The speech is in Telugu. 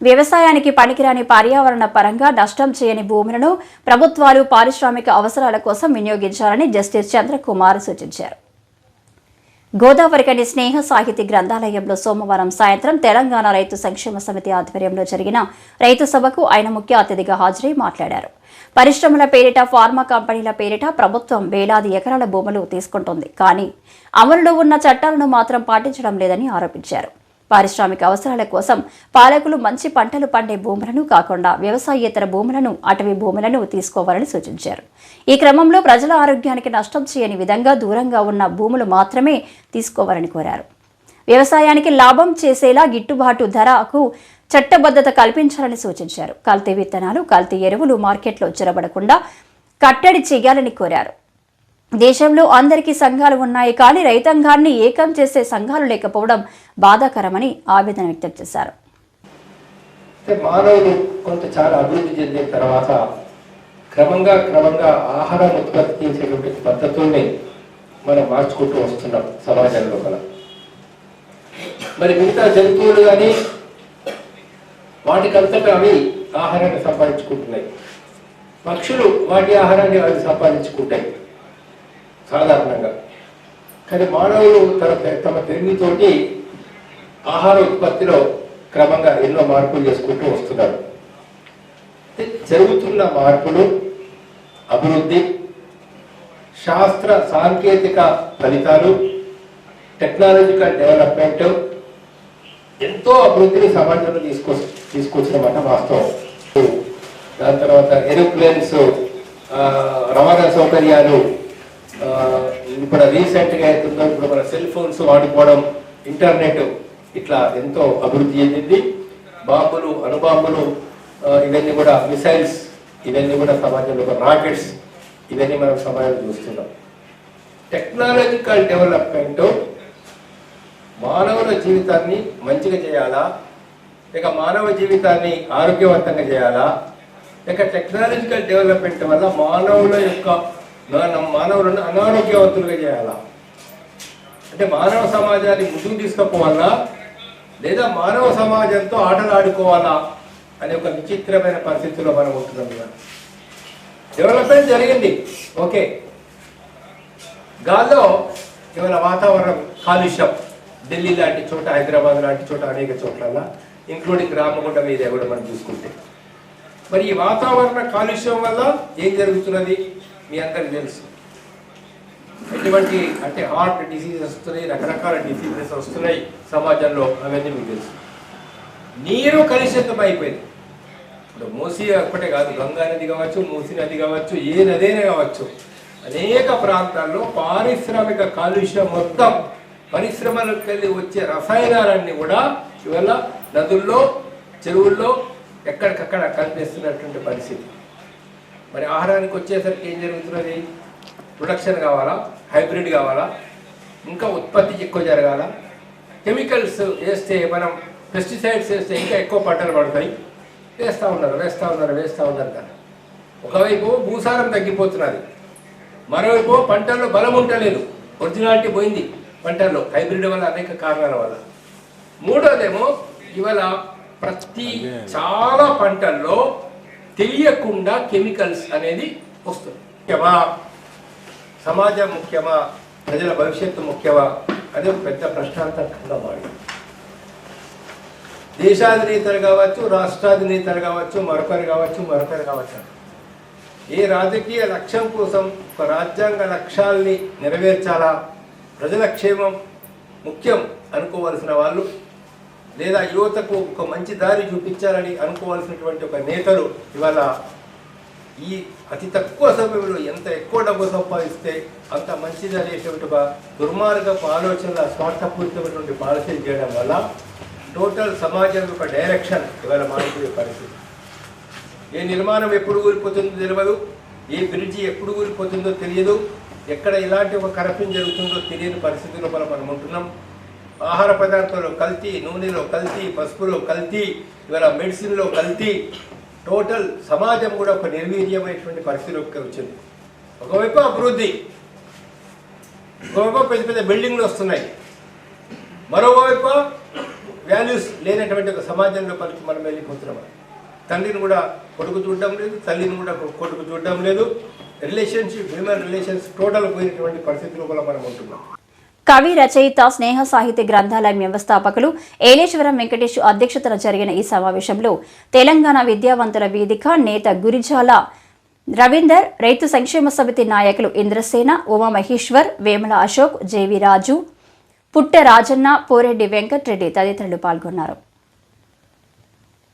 వ్యవసాయానికి పనికిరాని పర్యావరణ పరంగా నష్టం చేయని భూములను ప్రభుత్వాలు పారిశ్రామిక అవసరాల కోసం వినియోగించాలని జస్టిస్ చంద్రకుమార్ సూచించారు. గోదావరికని స్నేహ సాహితీ గ్రంథాలయంలో సోమవారం సాయంత్రం తెలంగాణ రైతు సంక్షేమ సమితి ఆధ్వర్యంలో జరిగిన రైతు సభకు ఆయన ముఖ్య అతిథిగా హాజరై మాట్లాడారు. పరిశ్రమల పేరిట ఫార్మా కంపెనీల పేరిట ప్రభుత్వం వేలాది ఎకరాల భూములు తీసుకుంటుంది. కానీ అమలులో ఉన్న చట్టాలను మాత్రం పాటించడం లేదని ఆరోపించారు. పారిశ్రామిక అవసరాల కోసం పాలకులు మంచి పంటలు పండే భూములను కాకుండా వ్యవసాయేతర భూములను అటవీ భూములను తీసుకోవాలని సూచించారు. ఈ క్రమంలో ప్రజల ఆరోగ్యానికి నష్టం చేయని విధంగా దూరంగా ఉన్న భూములు మాత్రమే తీసుకోవాలని కోరారు. వ్యవసాయానికి లాభం చేసేలా గిట్టుబాటు ధరకు చట్టబద్ధత కల్పించాలని సూచించారు. కల్తీ విత్తనాలు కల్తీ ఎరువులు మార్కెట్లో చొరబడకుండా కట్టడి చేయాలని కోరారు. దేశంలో అందరికీ సంఘాలు ఉన్నాయి కానీ రైతాంగాన్ని ఏకం చేసే సంఘాలు లేకపోవడం బాధాకరమని ఆవేదన వ్యక్తం చేశారు. మానవులు కొంత చాలా అభివృద్ధి చెందిన తర్వాత క్రమంగా క్రమంగా ఆహారం ఉత్పత్తి చేసేటువంటి పద్ధతుల్ని మనం మార్చుకుంటూ వస్తున్నాం సమాజంలో కల మరి మిగతా జంతువులు కానీ వాటికంతటా అవి ఆహారాన్ని సంపాదించుకుంటున్నాయి. పక్షులు వాటి ఆహారాన్ని అవి సంపాదించుకుంటాయి. సాధారణంగా. కానీ మానవులు తన తమ తెలివితోటి ఆహార ఉత్పత్తిలో క్రమంగా ఎన్నో మార్పులు చేసుకుంటూ వస్తున్నారు. జరుగుతున్న మార్పులు అభివృద్ధి శాస్త్ర సాంకేతిక ఫలితాలు టెక్నాలజికల్ డెవలప్మెంట్ ఎంతో అభివృద్ధిని సమాజంలో తీసుకొ తీసుకొచ్చినమాట వాస్తవం. దాని తర్వాత ఎరోప్లేన్స్ రవాణా సౌకర్యాలు ఇప్పుడు రీసెంట్గా అవుతుందో ఇప్పుడు మన సెల్ ఫోన్స్ వాడుకోవడం ఇంటర్నెట్ ఇట్లా ఎంతో అభివృద్ధి చెందింది. బాంబులు అణుబాంబులు ఇవన్నీ కూడా మిసైల్స్ ఇవన్నీ కూడా సమాజంలో రాకెట్స్ ఇవన్నీ మనం సమాజంలో చూస్తున్నాం. టెక్నాలజికల్ డెవలప్మెంట్ మానవుల జీవితాన్ని మంచిగా చేయాలా? లేక మానవ జీవితాన్ని ఆరోగ్యవంతంగా చేయాలా? లేక టెక్నాలజికల్ డెవలప్మెంట్ వల్ల మానవుల యొక్క మానవులను అనారోగ్యవంతులుగా చేయాలా? అంటే మానవ సమాజాన్ని ముందుకు తీసుకుపోవాలా? లేదా మానవ సమాజంతో ఆటలు ఆడుకోవాలా? అనే ఒక విచిత్రమైన పరిస్థితిలో మనం ఉంటున్నాం డెవలప్మెంట్ జరిగింది. ఓకే గాల్లో ఇవాళ వాతావరణం కాలుష్యం. ఢిల్లీ లాంటి చోట హైదరాబాద్ లాంటి చోట అనేక చోట్ల ఇంక్లూడింగ్ రామగుండ మీద కూడా మనం చూసుకుంటే. మరి ఈ వాతావరణ కాలుష్యం వల్ల ఏం జరుగుతున్నది? మీ అందరికి తెలుసు. ఎటువంటి అంటే హార్ట్ డిసీజెస్ వస్తున్నాయి రకరకాల డిసీజెస్ వస్తున్నాయి సమాజంలో అవన్నీ మీకు తెలుసు. నీరు కలుషితం అయిపోయింది. ఇప్పుడు మూసీ ఒక్కటే కాదు గంగా నది కావచ్చు మూసీ నది కావచ్చు ఏ నదైనా కావచ్చు అనేక ప్రాంతాల్లో పారిశ్రామిక కాలుష్యం మొత్తం పరిశ్రమలకు వెళ్ళి వచ్చే రసాయనాలన్నీ కూడా ఇవాళ నదుల్లో చెరువుల్లో ఎక్కడికక్కడ కనిపిస్తున్నటువంటి పరిస్థితి. మరి ఆహారానికి వచ్చేసరికి ఏం జరుగుతున్నది? ప్రొడక్షన్ కావాలా? హైబ్రిడ్ కావాలా? ఇంకా ఉత్పత్తి ఎక్కువ జరగాల? కెమికల్స్ వేస్తే మనం పెస్టిసైడ్స్ వేస్తే ఇంకా ఎక్కువ పంటలు పడతాయి. వేస్తూ ఉన్నారు వేస్తూ ఉన్నారు వేస్తూ ఉన్నారు కదా. ఒకవైపు భూసారం తగ్గిపోతున్నది. మరోవైపు పంటల్లో బలం ఉండలేదు. ఒరిజినాలిటీ పోయింది పంటల్లో. హైబ్రిడ్ వల్ల అనేక కారణాల వల్ల. మూడోదేమో ఇవాళ ప్రతి చాలా పంటల్లో తెలియకుండా కెమికల్స్ అనేది వస్తుంది. ముఖ్యమా? సమాజం ముఖ్యమా? ప్రజల భవిష్యత్తు ముఖ్యమా? అనేది ఒక పెద్ద ప్రశ్నార్థకంగా మారింది. దేశాధినేతలు కావచ్చు రాష్ట్రాధినేతలు కావచ్చు మరొకరు కావచ్చు మరొకరు కావచ్చు ఏ రాజకీయ లక్ష్యం కోసం ఒక రాజ్యాంగ లక్ష్యాల్ని నెరవేర్చాలా? ప్రజల క్షేమం ముఖ్యం అనుకోవలసిన వాళ్ళు లేదా యువతకు ఒక మంచి దారి చూపించాలని అనుకోవాల్సినటువంటి ఒక నేతలు ఇవాళ ఈ అతి తక్కువ సమయంలో ఎంత ఎక్కువ డబ్బు సంపాదిస్తే అంత మంచిది అనేటువంటి ఒక దుర్మార్గపు ఆలోచనల స్వార్థపూరితమైనటువంటి పాలసీలు చేయడం వల్ల టోటల్ సమాజం యొక్క డైరెక్షన్ ఇవాళ మారిపోయే పరిస్థితి. ఏ నిర్మాణం ఎప్పుడు ఊరిపోతుందో తెలియదు ఏ బ్రిడ్జి ఎప్పుడు ఊరిపోతుందో తెలియదు ఎక్కడ ఎలాంటి ఒక కరప్షన్ జరుగుతుందో తెలియని పరిస్థితుల్లో మనం మనం ఉంటున్నాం. ఆహార పదార్థాలు కల్తీ నూనెలో కల్తీ పసుపులో కల్తీ ఇవాళ మెడిసిన్లో కల్తీ టోటల్ సమాజం కూడా ఒక నిర్వీర్యమైనటువంటి పరిస్థితిలోకి వచ్చింది. ఒకవైపు అభివృద్ధి ఒకవైపు పెద్ద పెద్ద బిల్డింగ్లు వస్తున్నాయి. మరోవైపు వాల్యూస్ లేనటువంటి ఒక సమాజంలో పలికి మనం వెళ్ళిపోతున్నాం. తండ్రిని కూడా కొడుకు చూడడం లేదు తల్లిని కూడా కొడుకు చూడడం లేదు. రిలేషన్షిప్ హ్యూమన్ రిలేషన్స్ టోటల్ పోయినటువంటి పరిస్థితిలో కూడా మనం ఉంటున్నాం. కవి రచయిత స్నేహ సాహిత్య గ్రంథాలయం వ్యవస్థాపకులు ఏలేశ్వరం వెంకటేష్ అధ్యక్షతన జరిగిన ఈ సమావేశంలో తెలంగాణ విద్యావంతుల వేదిక నేత గురిజాల రవీందర్ రైతు సంక్షేమ సమితి నాయకులు ఇంద్రసేన ఉమామహేశ్వర్ వేముల అశోక్ జేవి రాజు పుట్ట రాజన్న పోరెడ్డి వెంకట్రెడ్డి తదితరులు పాల్గొన్నారు.